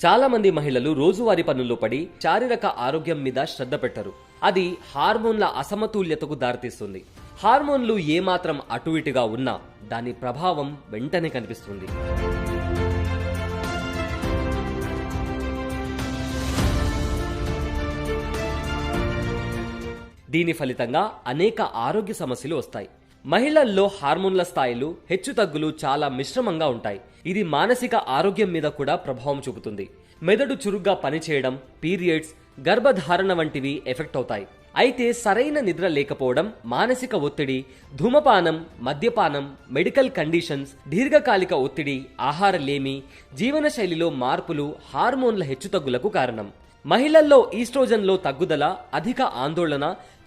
చాలా మంది మహిళలు రోజువారీ పనుల్లో పడి శారీరక ఆరోగ్యం మీద శ్రద్ధ పెట్టరు. అది హార్మోన్ల అసమతుల్యతకు దారితీస్తుంది. హార్మోన్లు ఏమాత్రం అటు ఇటుగా ఉన్నా దాని ప్రభావం వెంటనే కనిపిస్తుంది. దీని ఫలితంగా అనేక ఆరోగ్య సమస్యలు వస్తాయి. మహిళల్లో హార్మోన్ల స్థాయిలు హెచ్చుతగ్గులు చాలా మిశ్రమంగా ఉంటాయి. ఇది మానసిక ఆరోగ్యం మీద కూడా ప్రభావం చూపుతుంది. మెదడు చురుగ్గా పనిచేయడం పీరియడ్స్ గర్భధారణ వంటివి ఎఫెక్ట్ అవుతాయి. అయితే సరైన నిద్ర లేకపోవడం మానసిక ఒత్తిడి ధూమపానం మద్యపానం మెడికల్ కండిషన్స్ దీర్ఘకాలిక ఒత్తిడి ఆహారలేమి జీవనశైలిలో మార్పులు హార్మోన్ల హెచ్చుతగ్గులకు కారణం. మహిళల్లో ఈస్ట్రోజన్లో తగ్గుదల అధిక ఆందోళన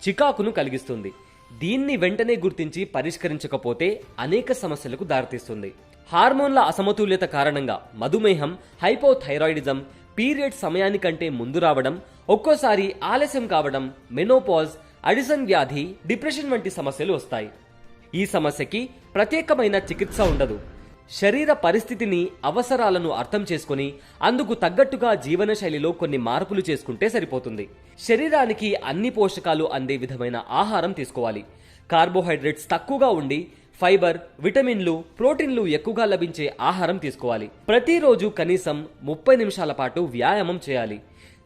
చికాకును కలిగిస్తుంది. దీన్ని వెంటనే గుర్తించి పరిష్కరించకపోతే అనేక సమస్యలకు దారితీస్తుంది. హార్మోన్ల అసమతుల్యత కారణంగా మధుమేహం హైపోథైరాయిడిజం పీరియడ్ సమయానికంటే ముందు రావడం ఒక్కోసారి ఆలస్యం కావడం మెనోపాజ్ అడిసన్ వ్యాధి డిప్రెషన్ వంటి సమస్యలు వస్తాయి. ఈ సమస్యకి ప్రత్యేకమైన చికిత్స ఉండదు. శరీర పరిస్థితిని అవసరాలను అర్థం చేసుకొని అందుకు తగ్గట్టుగా జీవనశైలిలో కొన్ని మార్పులు చేసుకుంటే సరిపోతుంది. శరీరానికి అన్ని పోషకాలు అందే విధమైన ఆహారం తీసుకోవాలి. కార్బోహైడ్రేట్స్ తక్కువగా ఉండి ఫైబర్ విటమిన్లు ప్రోటీన్లు ఎక్కువగా లభించే ఆహారం తీసుకోవాలి. ప్రతిరోజు కనీసం ముప్పై నిమిషాల పాటు వ్యాయామం చేయాలి.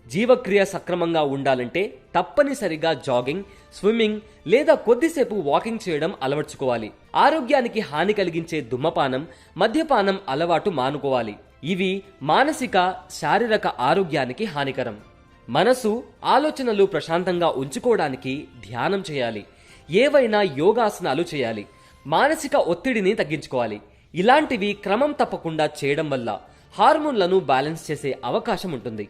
జీవక్రియ సక్రమంగా ఉండాలంటే తప్పనిసరిగా జాగింగ్ స్విమ్మింగ్ లేదా కొద్దిసేపు వాకింగ్ చేయడం అలవర్చుకోవాలి. ఆరోగ్యానికి హాని కలిగించే దుమ్మపానం మద్యపానం అలవాటు మానుకోవాలి. ఇవి మానసిక శారీరక ఆరోగ్యానికి హానికరం. మనసు ఆలోచనలు ప్రశాంతంగా ఉంచుకోవడానికి ధ్యానం చేయాలి. ఏవైనా యోగాసనాలు చేయాలి. మానసిక ఒత్తిడిని తగ్గించుకోవాలి. ఇలాంటివి క్రమం తప్పకుండా చేయడం వల్ల హార్మోన్లను బ్యాలెన్స్ చేసే అవకాశం ఉంటుంది.